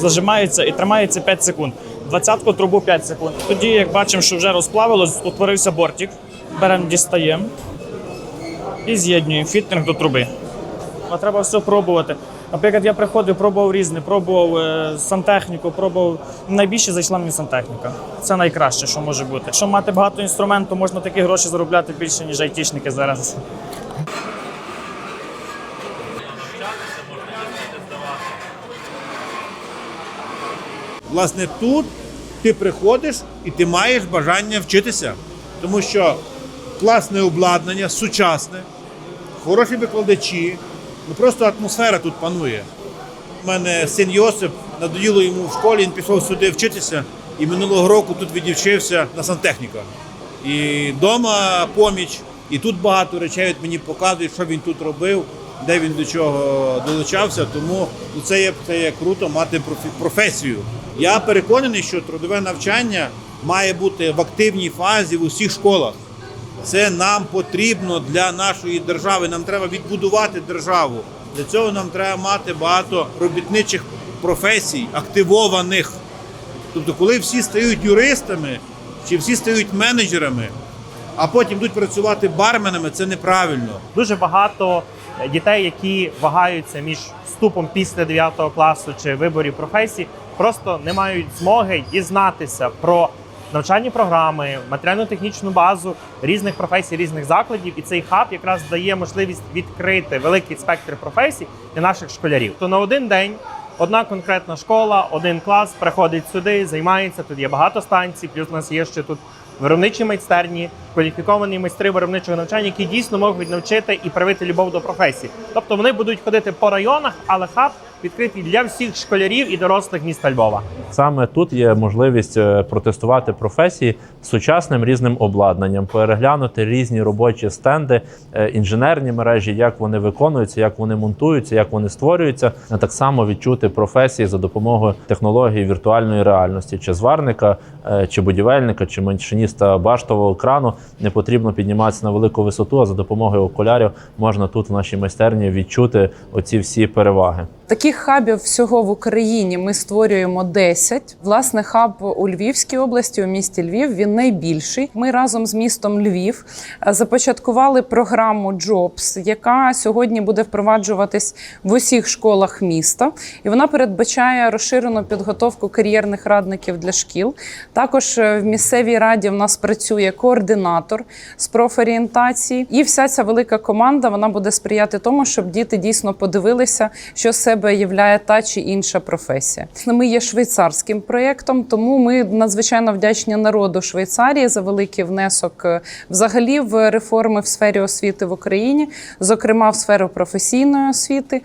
зажимається і тримається 5 секунд. Двадцятку трубу 5 секунд. Тоді, як бачимо, що вже розплавилось, утворився бортик. Беремо, дістаємо і з'єднуємо фітнер до труби. А треба все пробувати. Наприклад, я приходив, пробував різне, пробував е, сантехніку, пробував. Найбільше зайшла мені сантехніка. Це найкраще, що може бути. Якщо мати багато інструменту, можна такі гроші заробляти більше, ніж айтішники зараз. Власне, тут ти приходиш і ти маєш бажання вчитися, тому що класне обладнання, сучасне, хороші викладачі, ну просто атмосфера тут панує. У мене син Йосип надоїло йому в школі, він пішов сюди вчитися, і минулого року тут відівчився на сантехніка. І вдома поміч, і тут багато речей от мені показують, що він тут робив, де він до чого долучався. Тому ну, це є, це є круто мати професію. Я переконаний, що трудове навчання має бути в активній фазі в усіх школах. Це нам потрібно для нашої держави. Нам треба відбудувати державу. Для цього нам треба мати багато робітничих професій, активованих. Тобто, коли всі стають юристами чи всі стають менеджерами, а потім йдуть працювати барменами, це неправильно. Дуже багато дітей, які вагаються між вступом після 9 класу чи виборів професій, просто не мають змоги дізнатися про навчальні програми, матеріально-технічну базу різних професій, різних закладів. І цей хаб якраз дає можливість відкрити великий спектр професій для наших школярів. То на один день. Одна конкретна школа, один клас приходить сюди, займається. Тут є багато станцій. Плюс у нас є ще тут виробничі майстерні, кваліфіковані майстри виробничого навчання, які дійсно можуть навчити і привити любов до професії. Тобто вони будуть ходити по районах, але хаб відкритий для всіх школярів і дорослих міста Львова. Саме тут є можливість е, протестувати професії сучасним різним обладнанням, переглянути різні робочі стенди, е, інженерні мережі, як вони виконуються, як вони монтуються, як вони створюються, а так само відчути професії за допомогою технології віртуальної реальності, чи зварника, е, чи будівельника, чи машиніста баштового крану. Не потрібно підніматися на велику висоту, а за допомогою окулярів можна тут в нашій майстерні відчути оці всі переваги. Таких хабів всього в Україні ми створюємо 10. Власне, хаб у Львівській області, у місті Львів, він найбільший. Ми разом з містом Львів е, започаткували програму Jobs, яка сьогодні буде впроваджуватись в усіх школах міста. І вона передбачає розширену підготовку кар'єрних радників для шкіл. Також е, в місцевій раді в нас працює координатор з профорієнтації. І вся ця велика команда вона буде сприяти тому, щоб діти дійсно подивилися, що з себе являє та чи інша професія. Ми є швейцарським проєктом, тому ми надзвичайно вдячні народу Швейцарії за великий внесок е, взагалі в реформи в сфері освіти в Україні, зокрема в сферу професійної освіти.